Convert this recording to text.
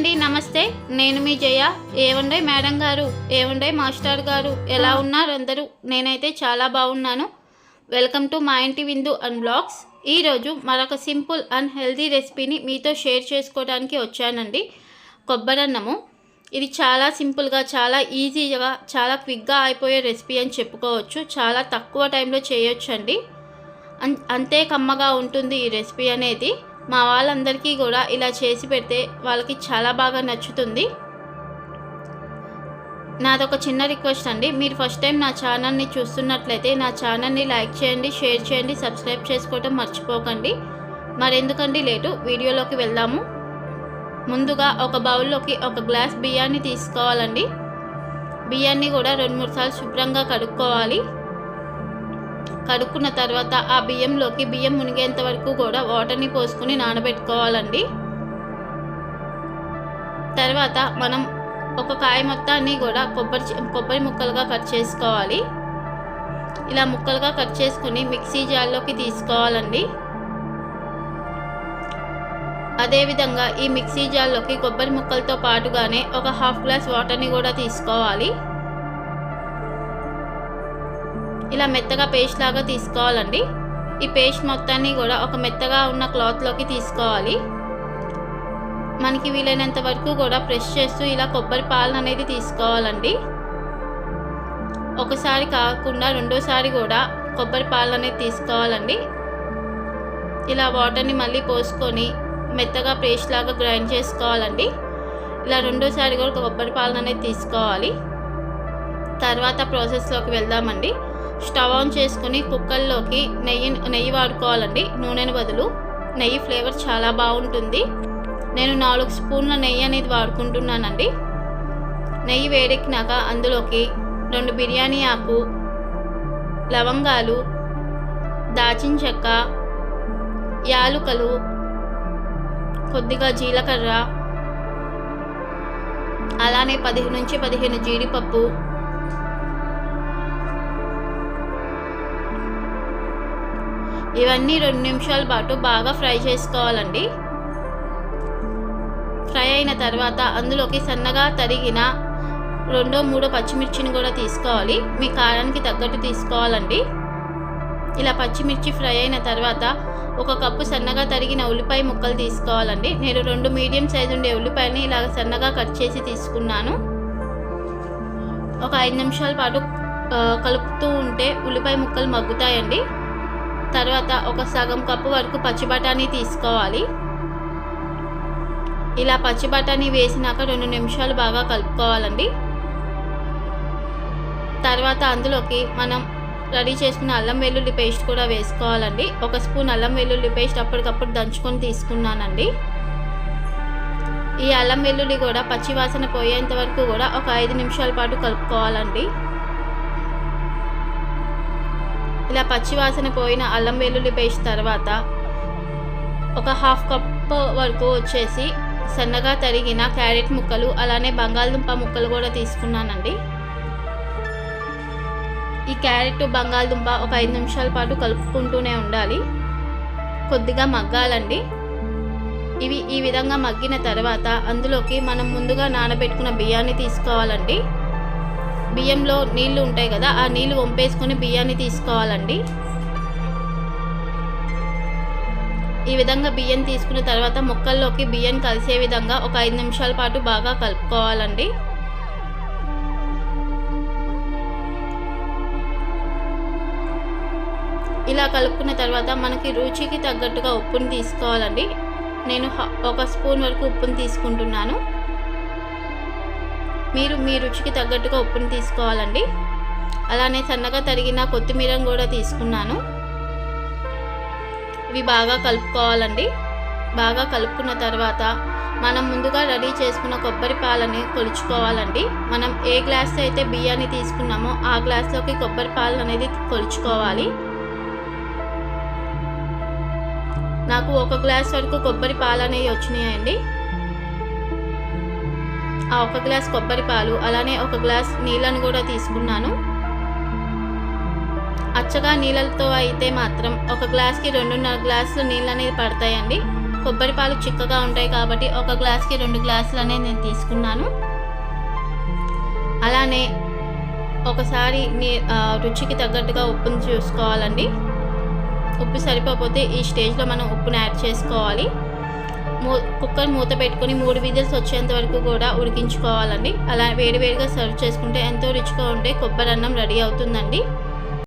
అండి నమస్తే. నేను మీ జయ ఏవండే మేడం గారు ఏవండే మాస్టర్ గారు ఎలా ఉన్నారు అందరూ? నేనైతే చాలా బాగున్నాను. వెల్కమ్ టు మా ఇంటి విందు అండ్ బ్లాగ్స్. ఈరోజు మరొక సింపుల్ అండ్ హెల్తీ రెసిపీని మీతో షేర్ చేసుకోవడానికి వచ్చానండి. కొబ్బరన్నము. ఇది చాలా సింపుల్గా చాలా ఈజీగా చాలా క్విక్గా అయిపోయే రెసిపీ అని చెప్పుకోవచ్చు. చాలా తక్కువ టైంలో చేయొచ్చండి. అంతే కమ్మగా ఉంటుంది ఈ రెసిపీ అనేది. మా వాళ్ళందరికీ కూడా ఇలా చేసి పెడితే వాళ్ళకి చాలా బాగా నచ్చుతుంది. నాదొక చిన్న రిక్వెస్ట్ అండి. మీరు ఫస్ట్ టైం నా ఛానల్ని చూస్తున్నట్లయితే నా ఛానల్ని లైక్ చేయండి షేర్ చేయండి సబ్స్క్రైబ్ చేసుకోవటం మర్చిపోకండి. మరెందుకండి లేటు? వీడియోలోకి వెళ్దాము. ముందుగా ఒక బౌల్లోకి ఒక గ్లాస్ బియ్యాన్ని తీసుకోవాలండి. బియ్యాన్ని కూడా రెండు మూడు సార్లు శుభ్రంగా కడుక్కోవాలి. కడుక్కున్న తర్వాత ఆ బియ్యంలోకి బియ్యం మునిగేంత వరకు కూడా వాటర్ని పోసుకుని నానబెట్టుకోవాలండి. తర్వాత మనం ఒక కాయ మొత్తాన్ని కూడా కొబ్బరి కొబ్బరి ముక్కలుగా కట్ చేసుకోవాలి. ఇలా ముక్కలుగా కట్ చేసుకుని మిక్సీ జార్లోకి తీసుకోవాలండి. అదేవిధంగా ఈ మిక్సీ జార్లోకి కొబ్బరి ముక్కలతో పాటుగానే ఒక హాఫ్ గ్లాస్ వాటర్ని కూడా తీసుకోవాలి. ఇలా మెత్తగా పేస్ట్ లాగా తీసుకోవాలండి. ఈ పేస్ట్ మొత్తాన్ని కూడా ఒక మెత్తగా ఉన్న క్లాత్లోకి తీసుకోవాలి. మనకి వీలైనంత వరకు కూడా ప్రెస్ చేస్తూ ఇలా కొబ్బరి పాలన అనేది తీసుకోవాలండి. ఒకసారి కాకుండా రెండోసారి కూడా కొబ్బరి పాలన అనేది తీసుకోవాలండి. ఇలా వాటర్ని మళ్ళీ పోసుకొని మెత్తగా పేస్ట్ లాగా గ్రైండ్ చేసుకోవాలండి. ఇలా రెండోసారి కూడా కొబ్బరి పాలన అనేది తీసుకోవాలి. తర్వాత ప్రాసెస్లోకి వెళ్దామండి. స్టవ్ ఆన్ చేసుకుని కుక్కర్లోకి నెయ్యి నెయ్యి వాడుకోవాలండి. నూనెను బదులు. నెయ్యి ఫ్లేవర్ చాలా బాగుంటుంది. నేను నాలుగు స్పూన్ల నెయ్యి అనేది వాడుకుంటున్నానండి. నెయ్యి వేడెక్కినాక అందులోకి రెండు బిర్యానీ ఆకు లవంగాలు దాచిన చెక్క యాలుకలు కొద్దిగా జీలకర్ర అలానే పదిహేను నుంచి పదిహేను జీడిపప్పు ఇవన్నీ రెండు నిమిషాల పాటు బాగా ఫ్రై చేసుకోవాలండి. ఫ్రై అయిన తర్వాత అందులోకి సన్నగా తరిగిన రెండో మూడో పచ్చిమిర్చిని కూడా తీసుకోవాలి. మీ కారానికి తగ్గట్టు తీసుకోవాలండి. ఇలా పచ్చిమిర్చి ఫ్రై అయిన తర్వాత ఒక కప్పు సన్నగా తరిగిన ఉల్లిపాయ ముక్కలు తీసుకోవాలండి. నేను రెండు మీడియం సైజు ఉండే ఉల్లిపాయని ఇలా సన్నగా కట్ చేసి తీసుకున్నాను. ఒక ఐదు నిమిషాల పాటు కలుపుతూ ఉంటే ఉల్లిపాయ ముక్కలు మగ్గుతాయండి. తర్వాత ఒక సగం కప్పు వరకు పచ్చి బఠానీ తీసుకోవాలి. ఇలా పచ్చి బఠానీ వేసినాక రెండు నిమిషాలు బాగా కలుపుకోవాలండి. తర్వాత అందులోకి మనం రెడీ చేసుకున్న అల్లం వెల్లుల్లి పేస్ట్ కూడా వేసుకోవాలండి. ఒక స్పూన్ అల్లం వెల్లుల్లి పేస్ట్ అప్పటికప్పుడు దంచుకొని తీసుకున్నానండి. ఈ అల్లం వెల్లుల్లి కూడా పచ్చివాసన పోయేంత వరకు కూడా ఒక ఐదు నిమిషాల పాటు కలుపుకోవాలండి. ఇలా పచ్చి వాసన పోయిన అల్లం వెల్లుల్లి పేస్ట్ తర్వాత ఒక హాఫ్ కప్ వరకు వచ్చేసి సన్నగా తరిగిన క్యారెట్ ముక్కలు అలానే బంగాళదుంప ముక్కలు కూడా తీసుకున్నానండి. ఈ క్యారెట్ బంగాళదుంప ఒక ఐదు నిమిషాల పాటు కలుపుకుంటూనే ఉండాలి. కొద్దిగా మగ్గాలండి. ఇవి ఈ విధంగా మగ్గిన తర్వాత అందులోకి మనం ముందుగా నానబెట్టుకున్న బియ్యాన్ని తీసుకోవాలండి. బియ్యంలో నీళ్ళు ఉంటాయి కదా ఆ నీళ్ళు వంపేసుకొని బియ్యాన్ని తీసుకోవాలండి. ఈ విధంగా బియ్యం తీసుకున్న తర్వాత ముక్కల్లోకి బియ్యం కలిసే విధంగా ఒక ఐదు నిమిషాల పాటు బాగా కలుపుకోవాలండి. ఇలా కలుపుకున్న తర్వాత మనకి రుచికి తగ్గట్టుగా ఉప్పుని తీసుకోవాలండి. నేను ఒక స్పూన్ వరకు ఉప్పుని తీసుకుంటున్నాను. మీరు మీ రుచికి తగ్గట్టుగా ఉప్పుని తీసుకోవాలండి. అలానే సన్నగా తరిగిన కొత్తిమీరను కూడా తీసుకున్నాను. ఇవి బాగా కలుపుకోవాలండి. బాగా కలుపుకున్న తర్వాత మనం ముందుగా రెడీ చేసుకున్న కొబ్బరి పాలని కొలుచుకోవాలండి. మనం ఏ గ్లాస్ అయితే బియ్యాన్ని తీసుకున్నామో ఆ గ్లాస్లోకి కొబ్బరి పాలు అనేది కొలుచుకోవాలి. నాకు ఒక గ్లాస్ వరకు కొబ్బరి పాలు అనేవి వచ్చినాయండి. ఆ ఒక గ్లాస్ కొబ్బరి పాలు అలానే ఒక గ్లాస్ నీళ్ళను కూడా తీసుకున్నాను. అచ్చగా నీళ్ళతో అయితే మాత్రం ఒక గ్లాస్కి రెండున్నర గ్లాసులు నీళ్ళు అనేది పడతాయండి. కొబ్బరి పాలు చిక్కగా ఉంటాయి కాబట్టి ఒక గ్లాస్కి రెండు గ్లాసులు అనేది నేను తీసుకున్నాను. అలానే ఒకసారి నీ రుచికి తగ్గట్టుగా ఉప్పుని చూసుకోవాలండి. ఉప్పు సరిపోతే ఈ స్టేజ్లో మనం ఉప్పుని యాడ్ చేసుకోవాలి. కుక్కర్ మూత పెట్టుకొని మూడు విజిల్స్ వచ్చేంత వరకు కూడా ఉడికించుకోవాలండి. అలా వేడివేడిగా సర్వ్ చేసుకుంటే ఎంతో రుచిగా ఉంటే కొబ్బరి అన్నం రెడీ అవుతుందండి.